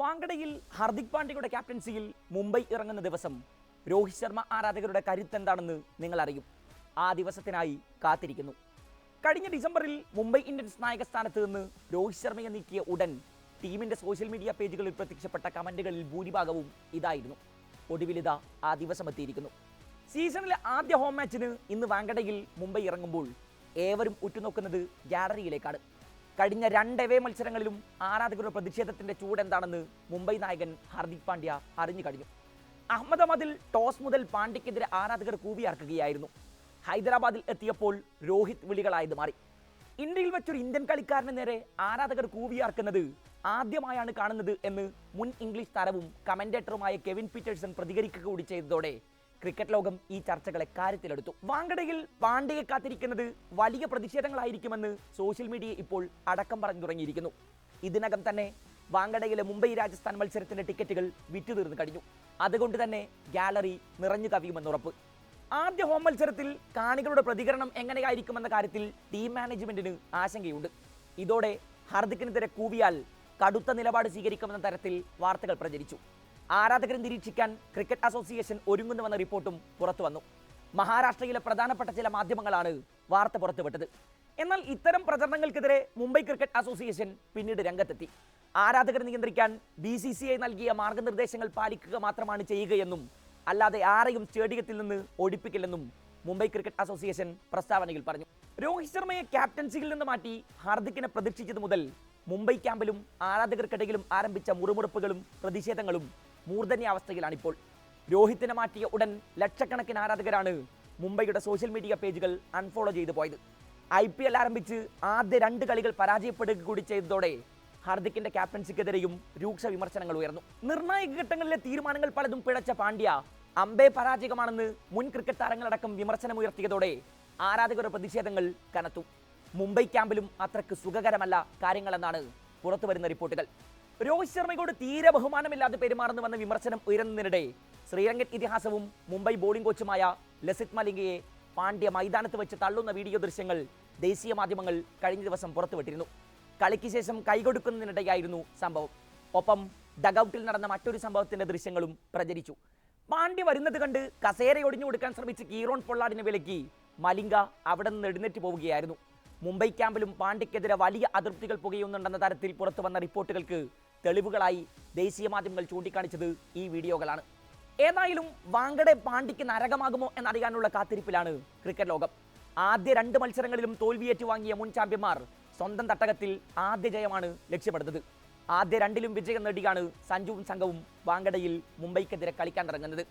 വാങ്കഡയിൽ ഹർദിക് പാണ്ഡ്യയുടെ ക്യാപ്റ്റൻസിയിൽ മുംബൈ ഇറങ്ങുന്ന ദിവസം രോഹിത് ശർമ്മ ആരാധകരുടെ കരുത്ത് എന്താണെന്ന് നിങ്ങൾ അറിയും ആ ദിവസത്തിനായി കാത്തിരിക്കുന്നു. കഴിഞ്ഞ ഡിസംബറിൽ മുംബൈ ഇന്ത്യൻസ് നായക സ്ഥാനത്ത് നിന്ന് രോഹിത് ശർമ്മയെ നീക്കിയ ഉടൻ ടീമിന്റെ സോഷ്യൽ മീഡിയ പേജുകളിൽ പ്രത്യക്ഷപ്പെട്ട കമന്റുകളിൽ ഭൂരിഭാഗവും ഇതായിരുന്നു. ഒടുവിലിത ആ ദിവസം എത്തിയിരിക്കുന്നു. സീസണിലെ ആദ്യ ഹോം മാച്ചിന് ഇന്ന് വാങ്കടയിൽ മുംബൈ ഇറങ്ങുമ്പോൾ ഏവരും ഉറ്റുനോക്കുന്നത് ഗാലറിയിലേക്കാണ്. കഴിഞ്ഞ രണ്ട് എവേ മത്സരങ്ങളിലും ആരാധകരുടെ പ്രതിഷേധത്തിന്റെ ചൂട് എന്താണെന്ന് മുംബൈ നായകൻ ഹാർദിക് പാണ്ഡ്യ അറിഞ്ഞു കഴിഞ്ഞു. അഹമ്മദാബാദിൽ ടോസ് മുതൽ പാണ്ഡ്യക്കെതിരെ ആരാധകർ കൂവിയാർക്കുകയായിരുന്നു. ഹൈദരാബാദിൽ എത്തിയപ്പോൾ രോഹിത് വിളികളായത് മാറി. ഇന്ത്യയിൽ വെച്ചൊരു ഇന്ത്യൻ കളിക്കാരന് നേരെ ആരാധകർ കൂവിയാർക്കുന്നത് ആദ്യമായാണ് കാണുന്നത് എന്ന് മുൻ ഇംഗ്ലീഷ് താരവും കമന്റേറ്ററുമായ കെവിൻ പീറ്റേഴ്സൺ പ്രതികരിക്കുക കൂടി ചെയ്തതോടെ ക്രിക്കറ്റ് ലോകം ഈ ചർച്ചകളെ കാര്യത്തിലെടുത്തു. വാങ്കടയിൽ പാണ്ഡ്യയെ കാത്തിരിക്കുന്നത് വലിയ പ്രതിഷേധങ്ങളായിരിക്കുമെന്ന് സോഷ്യൽ മീഡിയ ഇപ്പോൾ അടക്കം പറഞ്ഞു തുടങ്ങിയിരിക്കുന്നു. ഇതിനകം തന്നെ വാങ്കടയിലെ മുംബൈ രാജസ്ഥാൻ മത്സരത്തിന്റെ ടിക്കറ്റുകൾ വിറ്റു തീർന്നു കഴിഞ്ഞു. അതുകൊണ്ട് തന്നെ ഗാലറി നിറഞ്ഞു കവിയുമെന്നുറപ്പ് ആദ്യ ഹോം മത്സരത്തിൽ കാണികളുടെ പ്രതികരണം എങ്ങനെയായിരിക്കുമെന്ന കാര്യത്തിൽ ടീം മാനേജ്മെന്റിന് ആശങ്കയുണ്ട്. ഇതോടെ ഹാർദിക്കിനെതിരെ കൂവിയാൽ കടുത്ത നിലപാട് സ്വീകരിക്കുമെന്ന തരത്തിൽ വാർത്തകൾ പ്രചരിച്ചു. ആരാധകരെ നിരീക്ഷിക്കാൻ ക്രിക്കറ്റ് അസോസിയേഷൻ ഒരുങ്ങുന്നുവെന്ന റിപ്പോർട്ടും പുറത്തു വന്നു. മഹാരാഷ്ട്രയിലെ പ്രധാനപ്പെട്ട ചില മാധ്യമങ്ങളാണ് വാർത്ത പുറത്തുവിട്ടത്. എന്നാൽ ഇത്തരം പ്രചരണങ്ങൾക്കെതിരെ മുംബൈ ക്രിക്കറ്റ് അസോസിയേഷൻ പിന്നീട് രംഗത്തെത്തി. ആരാധകരെ നിയന്ത്രിക്കാൻ ബി സി സി ഐ നൽകിയ മാർഗനിർദ്ദേശങ്ങൾ പാലിക്കുക മാത്രമാണ് ചെയ്യുകയെന്നും അല്ലാതെ ആരെയും സ്റ്റേഡിയത്തിൽ നിന്ന് ഒഴിപ്പിക്കില്ലെന്നും മുംബൈ ക്രിക്കറ്റ് അസോസിയേഷൻ പ്രസ്താവനയിൽ പറഞ്ഞു. രോഹിത് ശർമ്മയെ ക്യാപ്റ്റൻസിയിൽ നിന്ന് മാറ്റി ഹാർദിക്കിനെ പ്രതീക്ഷിച്ചത് മുതൽ മുംബൈ ക്യാമ്പിലും ആരാധകർക്കിടയിലും ആരംഭിച്ച മുറുമുറുപ്പുകളും പ്രതിഷേധങ്ങളും മൂർധന്യാവസ്ഥയിലാണിപ്പോൾ രോഹിത്തിനെ മാറ്റിയ ഉടൻ ലക്ഷക്കണക്കിന് ആരാധകരാണ് മുംബൈയുടെ സോഷ്യൽ മീഡിയ പേജുകൾ അൺഫോളോ ചെയ്തു പോയത്. ഐ പി എൽ ആരംഭിച്ച് ആദ്യ രണ്ട് കളികൾ പരാജയപ്പെടുക കൂടി ചെയ്തതോടെ ഹാർദിക്കിന്റെ ക്യാപ്റ്റൻസിക്കെതിരെയും രൂക്ഷ വിമർശനങ്ങൾ ഉയർന്നു. നിർണായക ഘട്ടങ്ങളിലെ തീരുമാനങ്ങൾ പലതും പിഴച്ച പാണ്ഡ്യ അമ്പേ പരാജയമാണെന്ന് മുൻ ക്രിക്കറ്റ് താരങ്ങളടക്കം വിമർശനമുയർത്തിയതോടെ ആരാധകരുടെ പ്രതിഷേധങ്ങൾ കനത്തു. മുംബൈ ക്യാമ്പിലും അത്രയ്ക്ക് സുഖകരമല്ല കാര്യങ്ങളെന്നാണ് പുറത്തുവരുന്ന റിപ്പോർട്ടുകൾ. രോഹിത് ശർമ്മയോട് തീരെ ബഹുമാനമില്ലാതെ പെരുമാറുന്നു വന്ന വിമർശനം ഉയരുന്നതിനിടെ ശ്രീരംഗൻ ഇതിഹാസവും മുംബൈ ബോളിംഗ് കോച്ചുമായ ലസിത് മലിംഗയെ പാണ്ഡ്യ മൈതാനത്ത് വെച്ച് തള്ളുന്ന വീഡിയോ ദൃശ്യങ്ങൾ ദേശീയ മാധ്യമങ്ങൾ കഴിഞ്ഞ ദിവസം പുറത്തുവിട്ടിരുന്നു. കളിക്ക് ശേഷം കൈകൊടുക്കുന്നതിനിടെയായിരുന്നു സംഭവം. ഒപ്പം ഡഗൌട്ടിൽ നടന്ന മറ്റൊരു സംഭവത്തിന്റെ ദൃശ്യങ്ങളും പ്രചരിച്ചു. പാണ്ഡ്യ വരുന്നത് കണ്ട് കസേര ഒടിഞ്ഞു കൊടുക്കാൻ ശ്രമിച്ച് കീറോൺ പൊള്ളാടിനെ വിലക്കി മലിംഗ അവിടെ നിന്ന് എഴുന്നേറ്റ് പോവുകയായിരുന്നു. മുംബൈ ക്യാമ്പിലും പാണ്ഡ്യക്കെതിരെ വലിയ അതൃപ്തികൾ പുകയുന്നുണ്ടെന്ന തരത്തിൽ പുറത്തു വന്ന റിപ്പോർട്ടുകൾക്ക് തെളിവുകളായി ദേശീയ മാധ്യമങ്ങൾ ചൂണ്ടിക്കാണിച്ചത് ഈ വീഡിയോകളാണ്. ഏതായാലും വാങ്കഡെ പാണ്ഡിക്ക് നരകമാകുമോ എന്നറിയാനുള്ള കാത്തിരിപ്പിലാണ് ക്രിക്കറ്റ് ലോകം. ആദ്യ രണ്ട് മത്സരങ്ങളിലും തോൽവിയേറ്റു വാങ്ങിയ മുൻ ചാമ്പ്യന്മാർ സ്വന്തം തട്ടകത്തിൽ ആദ്യ ജയമാണ് ലക്ഷ്യപ്പെടുന്നത് ആദ്യ രണ്ടിലും വിജയം നേടിയാണ് സഞ്ജുവും സംഘവും വാങ്കഡയിൽ മുംബൈക്കെതിരെ കളിക്കാൻ ഇറങ്ങുന്നത്.